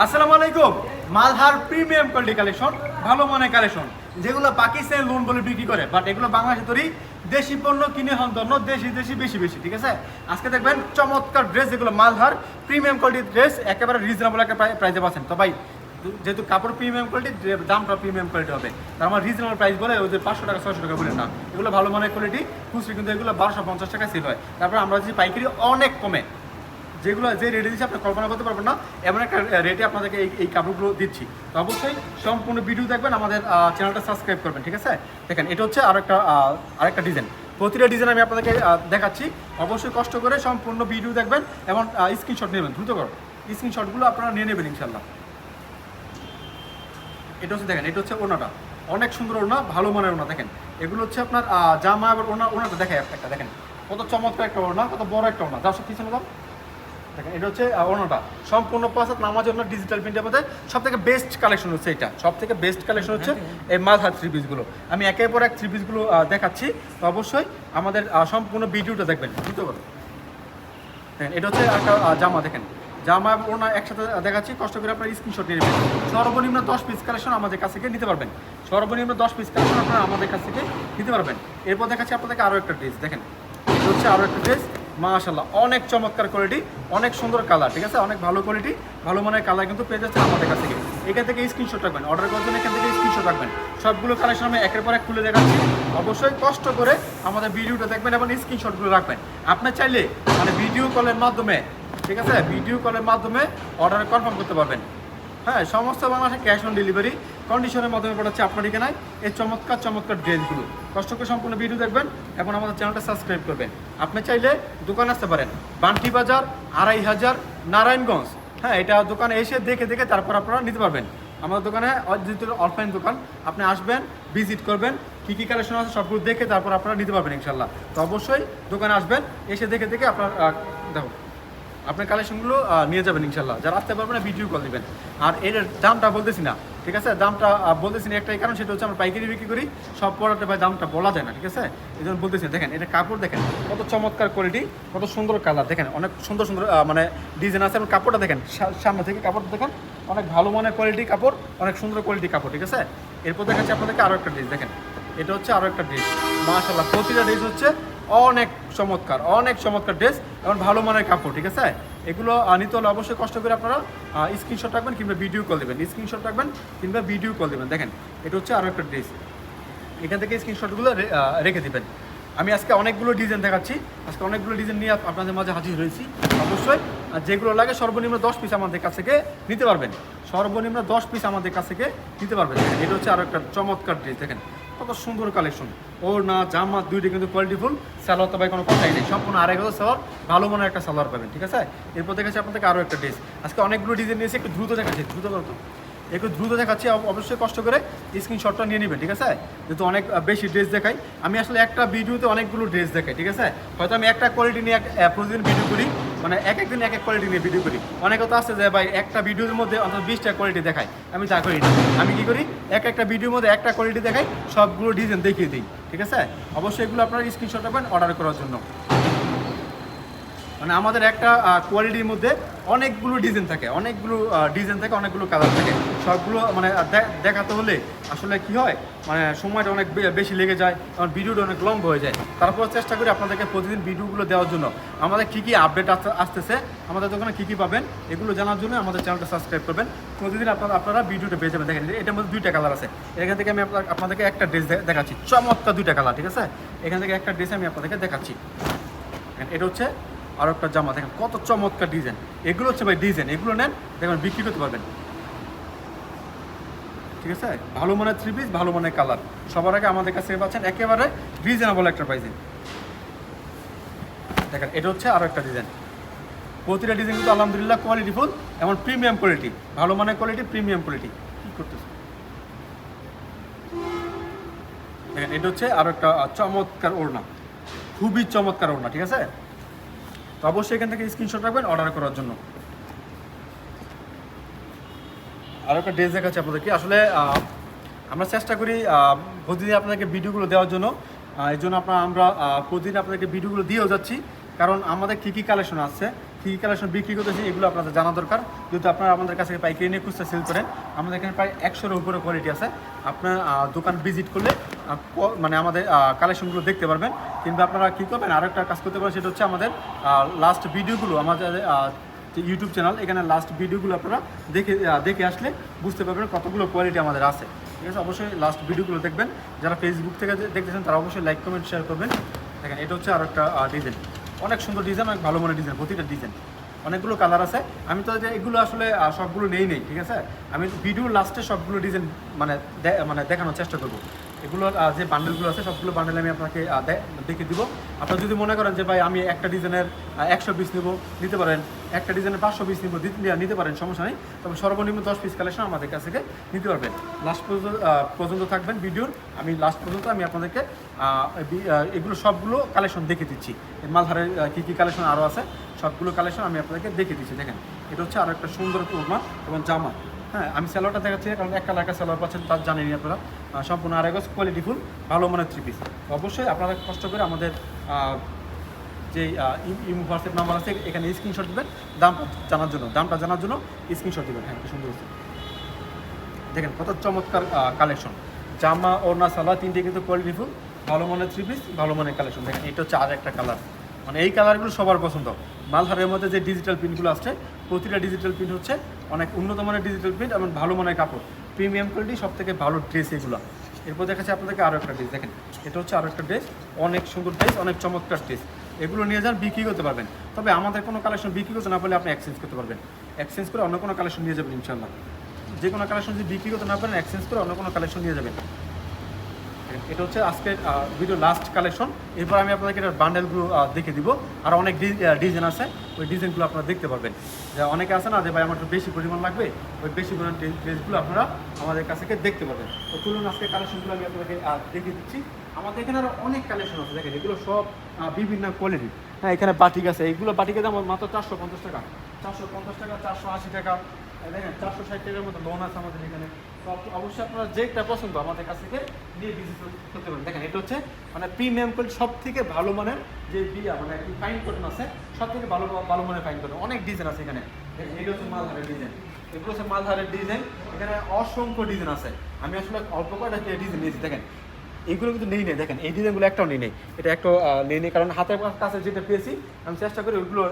আসসালামু আলাইকুম। Malhar premium quality collection ভালো মানের কালেকশন যেগুলো পাকিস্তানের লোন বলে বিক্রি করে বাট এগুলো বাংলাদেশে তৈরি। দেশি পণ্য কিনে হন ধন্য, দেশি দেশি, বেশি বেশি, ঠিক আছে? আজকে দেখবেন চমৎকার ড্রেস যেগুলো মালহার প্রিমিয়াম কোয়ালিটির ড্রেস একেবারে রিজনেবল একটা প্রাইসে পাচ্ছেন। তো ভাই, যেহেতু কাপড় প্রিমিয়াম কোয়ালিটি দামটা প্রিমিয়াম কোয়ালিটি হবে, তার আমার রিজনেবল প্রাইস বলে ওদের পাঁচশো টাকা, ছয়শো টাকা বলে না। এগুলো ভালো মানের কোয়ালিটি খুচরি কিন্তু এগুলো বারোশো পঞ্চাশ টাকা সেল হয়। তারপর আমরা যদি পাইকারি অনেক কমে। যেগুলো যে রেটে দিচ্ছি, আপনি কল্পনা করতে পারবেন না। এমন একটা রেটে আপনাদেরকে এই এই কাপড়গুলো দিচ্ছি। তো অবশ্যই সম্পূর্ণ ভিডিও দেখবেন, আমাদের চ্যানেলটা সাবস্ক্রাইব করবেন, ঠিক আছে? দেখেন, এটা হচ্ছে আরেকটা আরেকটা ডিজাইন প্রতিটা ডিজাইন আমি আপনাদেরকে দেখাচ্ছি। অবশ্যই কষ্ট করে সম্পূর্ণ ভিডিও দেখবেন এবং স্ক্রিনশট নেবেন, দ্রুত করো। স্ক্রিনশটগুলো আপনারা নিয়ে নেবেন ইনশাল্লাহ এটা হচ্ছে, দেখেন, এটা হচ্ছে ওনাটা অনেক সুন্দর ওনা ভালো মানের ওনা দেখেন। এগুলো হচ্ছে আপনার জামা, আবার ওনা ওনাটা দেখে একটা দেখেন। কত চমৎকার একটা ওনা কত বড় একটা ওনা যাও সব পিছনে দাও দেখেন এটা হচ্ছে ওনাটা সম্পূর্ণ পাঁচাত নামাজ জন্য ডিজিটাল প্রিন্টের মধ্যে। সব থেকে বেস্ট কালেকশন হচ্ছে এটা। সব থেকে বেস্ট কালেকশন হচ্ছে এই মালহার থ্রি পিসগুলো আমি একের পর এক থ্রি পিসগুলো দেখাচ্ছি। তো অবশ্যই আমাদের সম্পূর্ণ ভিডিওটা দেখবেন। দ্রুত করো দেখেন এটা হচ্ছে একটা জামা দেখেন। জামা ওনা একসাথে দেখাচ্ছি। কষ্ট করে আপনার স্ক্রিনশট নিয়ে নেবেন। সর্বনিম্ন দশ পিস কালেকশন আমাদের কাছ থেকে নিতে পারবেন। সর্বনিম্ন দশ পিস কালেকশন আপনারা আমাদের কাছ থেকে নিতে পারবেন। এরপর দেখাচ্ছি আপনাদেরকে আরও একটা ড্রেস দেখেন। এটা হচ্ছে আরও একটা ড্রেস মাশাল্লাহ অনেক চমৎকার কোয়ালিটি অনেক সুন্দর কালার ঠিক আছে? অনেক ভালো কোয়ালিটি ভালো মানের কালার কিন্তু পেয়ে যাচ্ছে আমাদের কাছ থেকে। এখান থেকে স্ক্রিনশট রাখবেন অর্ডার করার জন্য এখান থেকে স্ক্রিনশট রাখবেন। সবগুলো কালেকশন আমি একের পর এক খুলে দেখাচ্ছি। অবশ্যই কষ্ট করে আমাদের ভিডিওটা দেখবেন এবং স্ক্রিনশটগুলো রাখবেন। আপনি চাইলে মানে ভিডিও কলের মাধ্যমে, ঠিক আছে? ভিডিও কলের মাধ্যমে অর্ডার কনফার্ম করতে পারবেন। হ্যাঁ সমস্ত বাংলাদেশে ক্যাশ অন ডেলিভারি কন্ডিশনের মাধ্যমে পাঠাচ্ছে আপনার ঠিকানায়। এই চমৎকার চমৎকার ড্রেসগুলো। কষ্ট করে সম্পূর্ণ ভিডিও দেখবেন এবং আমাদের চ্যানেলটা সাবস্ক্রাইব করবেন। আপনি চাইলে দোকানে আসতে পারেন। বান্টি বাজার, আড়াই হাজার, নারায়ণগঞ্জ। হ্যাঁ এটা দোকানে এসে দেখে দেখে তারপর আপনারা নিতে পারবেন। আমাদের দোকানে যেহেতু অফলাইন দোকান। আপনি আসবেন ভিজিট করবেন, কী কী কালেকশন আছে সবগুলো দেখে তারপর আপনারা নিতে পারবেন ইনশাল্লাহ তো অবশ্যই দোকানে আসবেন, এসে দেখে দেখে আপনার দেখো। আপনার কালেকশনগুলো নিয়ে যাবেন ইনশাল্লাহ যারা আসতে পারবেন না ভিডিও কল দিবেন। আর এর দামটা বলতেছি না, ঠিক আছে? দামটা বলতেছি না একটাই কারণ, সেটা হচ্ছে আমরা পাইকারি বিক্রি করি। সব প্রোডাক্টে ভাই দামটা বলা যায় না, ঠিক আছে? এই জন্য বলতেছি। দেখেন, এটা কাপড় দেখেন, কত চমৎকার কোয়ালিটি কত সুন্দর কালার দেখেন, অনেক সুন্দর সুন্দর মানে ডিজাইন আছে। এবং কাপড়টা দেখেন সামনে থেকে কাপড়টা দেখেন, অনেক ভালো মানের কোয়ালিটি কাপড়, অনেক সুন্দর কোয়ালিটি কাপড়, ঠিক আছে? এরপর দেখাচ্ছি আপনাদেরকে আরও একটা ড্রেস দেখেন। এটা হচ্ছে আরও একটা ড্রেস মাশাল্লাহ প্রতিটা ড্রেস হচ্ছে অনেক চমৎকার অনেক চমৎকার ড্রেস এবং ভালো মানের কাপড়, ঠিক আছে? এগুলো নিতে হলে অবশ্যই কষ্ট করে আপনারা স্ক্রিনশট রাখবেন কিংবা ভিডিও কল দেবেন। স্ক্রিনশট রাখবেন কিংবা ভিডিও কল দেবেন। দেখেন, এটা হচ্ছে আরও একটা ড্রেস। এখান থেকে স্ক্রিনশটগুলো রেখে দেবেন। আমি আজকে অনেকগুলো ডিজাইন দেখাচ্ছি। আজকে অনেকগুলো ডিজাইন নিয়ে আপনাদের মাঝে হাজির হয়েছি, অবশ্যই। আর যেগুলো লাগে সর্বনিম্ন দশ পিস আমাদের কাছ থেকে নিতে পারবেন। সর্বনিম্ন দশ পিস আমাদের কাছ থেকে নিতে পারবেন। এটা হচ্ছে আরও একটা চমৎকার ড্রেস, দেখেন। কত সুন্দর কালেকশন ওর না জামা, দুইটা কিন্তু কোয়ালিটিফুল স্যালোয়ার তো ভাই কোনো কথাই নেই। সম্পূর্ণ আড়াই হাজার স্যালোয়ার ভালো মনে একটা সালোয়ার পাবেন, ঠিক আছে? এরপর দেখাচ্ছি আপনাদেরকে আরও একটা ড্রেস আজকে অনেকগুলো ডিজাইন নিয়েছি, একটু দ্রুত দেখাচ্ছি। দ্রুত করতো একটু দ্রুত দেখাচ্ছি অবশ্যই কষ্ট করে স্ক্রিনশটটা নিয়ে নেবেন, ঠিক আছে? যেহেতু অনেক বেশি ড্রেস দেখাই। আমি আসলে একটা ভিডিওতে অনেকগুলো ড্রেস দেখাই, ঠিক আছে? হয়তো আমি একটা কোয়ালিটি নিয়ে এক- প্রতিদিন ভিডিও করি মানে এক একদিন এক এক কোয়ালিটি নিয়ে ভিডিও করি। অনেকে তো আছে যে, ভাই, একটা ভিডিওর মধ্যে অন্তত বিশটা কোয়ালিটি দেখাই। আমি তা করি না। আমি কি করি? এক একটা ভিডিওর মধ্যে একটা কোয়ালিটি দেখাই, সবগুলো ডিজাইন দেখিয়ে দিই, ঠিক আছে? অবশ্যই এগুলো আপনারা স্ক্রিনশট রাখবেন অর্ডার করার জন্য। মানে আমাদের একটা কোয়ালিটির মধ্যে অনেকগুলো ডিজাইন থাকে, অনেকগুলো ডিজাইন থাকে, অনেকগুলো কালার থাকে। সবগুলো মানে দেখাতে হলে আসলে কি হয় মানে সময়টা অনেক বেশি লেগে যায়, কারণ ভিডিওটা অনেক লম্ব হয়ে যায়। তারপর চেষ্টা করি আপনাদেরকে প্রতিদিন ভিডিওগুলো দেওয়ার জন্য। আমাদের কী কী আপডেট আসতেছে, আমাদের দোকানে কী কী পাবেন, এগুলো জানার জন্য আমাদের চ্যানেলটা সাবস্ক্রাইব করবেন। প্রতিদিন আপনারা আপনারা ভিডিওটা পেয়ে যাবেন। দেখেন, এটার মধ্যে দুইটা কালার আছে। এখান থেকে আমি আপনাদেরকে একটা ড্রেস দেখাচ্ছি। চমৎকার দুইটা কালার ঠিক আছে? এখান থেকে একটা ড্রেস আমি আপনাদেরকে দেখাচ্ছি। এটা হচ্ছে আর একটা জামা, দেখেন কত চমৎকার ডিজাইন এগুলো হচ্ছে ভাই ডিজাইন এগুলো নেন দেখবেন বিক্রি করতে পারবেন। ঠিক আছে? ভালো মানের থ্রি পিস ভালো মানের কালার সবার আগে আমাদের কাছে পাচ্ছেন একেবারে রিজনেবল একটা প্রাইসে দেখেন, এটা হচ্ছে আরও একটা ডিজাইন প্রতিটা ডিজাইন কিন্তু আলহামদুলিল্লাহ কোয়ালিটি ফুল এমন প্রিমিয়াম কোয়ালিটি ভালো মানের কোয়ালিটি প্রিমিয়াম কোয়ালিটি কী করতেছে দেখেন, এটা হচ্ছে আরও একটা চমৎকার ওড়না। খুবই চমৎকার ওড়না, ঠিক আছে? তো অবশ্যই এখান থেকে স্ক্রিনশট রাখবেন অর্ডার করার জন্য। আরও একটা ড্রেস দেখাচ্ছি আপনাদেরকে। আসলে আমরা চেষ্টা করি প্রতিদিন আপনাদেরকে ভিডিওগুলো দেওয়ার জন্য। এই জন্য আপনার, আমরা প্রতিদিন আপনাদেরকে ভিডিওগুলো দিয়েও যাচ্ছি। কারণ আমাদের কী কী কালেকশন আছে কী কালেকশন বিক্রি করতেছি, এগুলো আপনাদের জানা দরকার। যেহেতু আপনারা আমাদের কাছে পাইকারি নিয়ে খুচরা সেল করেন, আমাদের এখানে প্রায় একশোর উপরে কোয়ালিটি আছে। আপনার দোকান ভিজিট করলে মানে আমাদের কালেকশনগুলো দেখতে পারবেন। কিংবা আপনারা কী করবেন আরও একটা কাজ করতে পারেন, সেটা হচ্ছে আমাদের লাস্ট ভিডিওগুলো আমাদের ইউটিউব চ্যানেল এখানে লাস্ট ভিডিওগুলো আপনারা দেখে দেখে আসলে বুঝতে পারবেন কতগুলো কোয়ালিটি আমাদের আছে। ঠিক আছে, অবশ্যই লাস্ট ভিডিওগুলো দেখবেন। যারা ফেসবুক থেকে দেখতেছেন, তারা অবশ্যই লাইক কমেন্ট শেয়ার করবেন। দেখেন, এটা হচ্ছে আর একটা ডিজাইন অনেক সুন্দর ডিজাইন অনেক ভালো মানের ডিজাইন প্রতিটা ডিজাইন অনেকগুলো কালার আছে। আমি তো যে এগুলো আসলে সবগুলো নেই নেই, ঠিক আছে? আমি ভিডিও লাস্টে সবগুলো ডিজাইন মানে মানে দেখানোর চেষ্টা করব। এগুলো যে বান্ডেলগুলো আছে, সবগুলো বান্ডেল আমি আপনাকে দেখে দিব। আপনারা যদি মনে করেন যে, ভাই, আমি একটা ডিজাইনের একশো পিস নেব, নিতে পারেন, একটা ডিজাইনের পাঁচশো পিস নিবো নিতে পারেন, সমস্যা নেই। তবে সর্বনিম্ন দশ পিস কালেকশন আমাদের কাছ থেকে নিতে পারবেন। লাস্ট পর্যন্ত পর্যন্ত থাকবেন ভিডিওর। আমি লাস্ট পর্যন্ত আমি আপনাদেরকে এগুলো সবগুলো কালেকশন দেখে দিচ্ছি। এর মালধারের কী কী কালেকশন আরও আছে, সবগুলো কালেকশন আমি আপনাদেরকে দেখে দিচ্ছি। দেখেন, এটা হচ্ছে আরও একটা সুন্দর ওড়না এবং জামা। হ্যাঁ আমি স্যালোয়ারটা দেখাচ্ছি, কারণ এক কালার একটা স্যালোয়ার পাচ্ছেন, তার জানেনি আপনারা। সম্পূর্ণ আড়াই গজ কোয়ালিটিফুল ভালো মানের থ্রি পিস অবশ্যই আপনারা কষ্ট করে আমাদের যে ইমো হোয়াটসঅ্যাপ নাম্বার আছে, এখানে স্ক্রিনশট দেবেন দামটা জানার জন্য, দামটা জানার জন্য স্ক্রিনশট দেবেন। হ্যাঁ সুন্দর হচ্ছে। দেখেন, কত চমৎকার কালেকশন জামা, ওড়না, সালোয়ার, তিনটে কিন্তু কোয়ালিটিফুল ভালো মানের থ্রি পিস ভালো মানের কালেকশন দেখেন, এটা হচ্ছে আর একটা কালার মানে এই কালারগুলো সবার পছন্দ। মালহারের মধ্যে যে ডিজিটাল প্রিন্টগুলো আসছে, প্রতিটা ডিজিটাল প্রিন্ট হচ্ছে অনেক উন্নত মানের ডিজিটাল প্রিন্ট এবং ভালো মানের কাপড়। প্রিমিয়াম কোয়ালিটি সব থেকে ভালো ড্রেস এগুলো। এরপর দেখাচ্ছে আপনাদেরকে আরও একটা ড্রেস দেখেন। এটা হচ্ছে আরও একটা ড্রেস অনেক সুন্দর ড্রেস অনেক চমৎকার ড্রেস এগুলো নিয়ে যান, বিক্রি করতে পারবেন। তবে আমাদের কোনো কালেকশন বিক্রি করতে না পারলে আপনি এক্সচেঞ্জ করতে পারবেন। এক্সচেঞ্জ করে অন্য কোনো কালেকশন নিয়ে যাবেন ইনশাল্লাহ যে কোনো কালেকশন যদি বিক্রি করতে না পারেন এক্সচেঞ্জ করে অন্য কোনো কালেকশন নিয়ে যাবেন। এটা হচ্ছে আজকের ভিডিও লাস্ট কালেকশন এরপর আমি আপনাদেরকে এটার বান্ডেলগুলো দেখে দিব। আর অনেক ডিজাইন আছে, ওই ডিজাইনগুলো আপনারা দেখতে পারবেন। যে অনেকে আছে না, যে ভাই, আমার একটু বেশি পরিমাণ লাগবে, ওই বেশি পরিমাণ ড্রেসগুলো আপনারা আমাদের কাছ থেকে দেখতে পাবেন তো চলুন আজকে কালেকশনগুলো আমি আপনাদেরকে দেখিয়ে দিচ্ছি। আমাদের এখানে আরও অনেক কালেকশন আছে, দেখেন, এগুলো সব বিভিন্ন কোয়ালিটি হ্যাঁ এখানে বাটিক আছে। এইগুলো বাটিকের দাম মাত্র চারশো পঞ্চাশ টাকা। চারশো পঞ্চাশ টাকা, চারশো আশি টাকা। দেখেন, চারশো ষাট টাকার মতো লোন আছে আমাদের এখানে। তো অবশ্যই আপনারা যেটা পছন্দ আমাদের কাছ থেকে নিয়ে বিজনেস করতে পারেন। দেখেন, এটা হচ্ছে মানে প্রিমিয়াম কোয়ালিটি সব থেকে ভালো মানের যে বিয়া মানে ফাইন কটন আছে সব থেকে ভালো ভালো মানের ফাইন কটন অনেক ডিজাইন আছে এখানে। এটা হচ্ছে মালহারের ডিজাইন এগুলো হচ্ছে মালহারের ডিজাইন এখানে অসংখ্য ডিজাইন আছে। আমি আসলে অল্প কয়টা ডিজাইন নিয়েছি। দেখেন এইগুলো কিন্তু নেই নেই, দেখেন, এই ডিজাইনগুলো একটাও নেই নেই। এটা একটা নেই নেই, কারণ হাতের কাছে যেটা পেয়েছি, আমি চেষ্টা করি ওইগুলো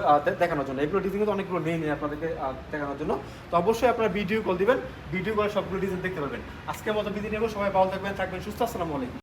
দেখানোর জন্য। এগুলো ডিজাইন কিন্তু অনেকগুলো নেই নেই আপনাদেরকে দেখানোর জন্য। তো অবশ্যই আপনারা ভিডিও কল দিবেন। ভিডিও কল সবগুলো ডিজাইন দেখতে পাবেন আজকের মতো বিদিন নেব। সবাই ভালো থাকবেন থাকবেন, সুস্থ। আসসালামু আলাইকুম।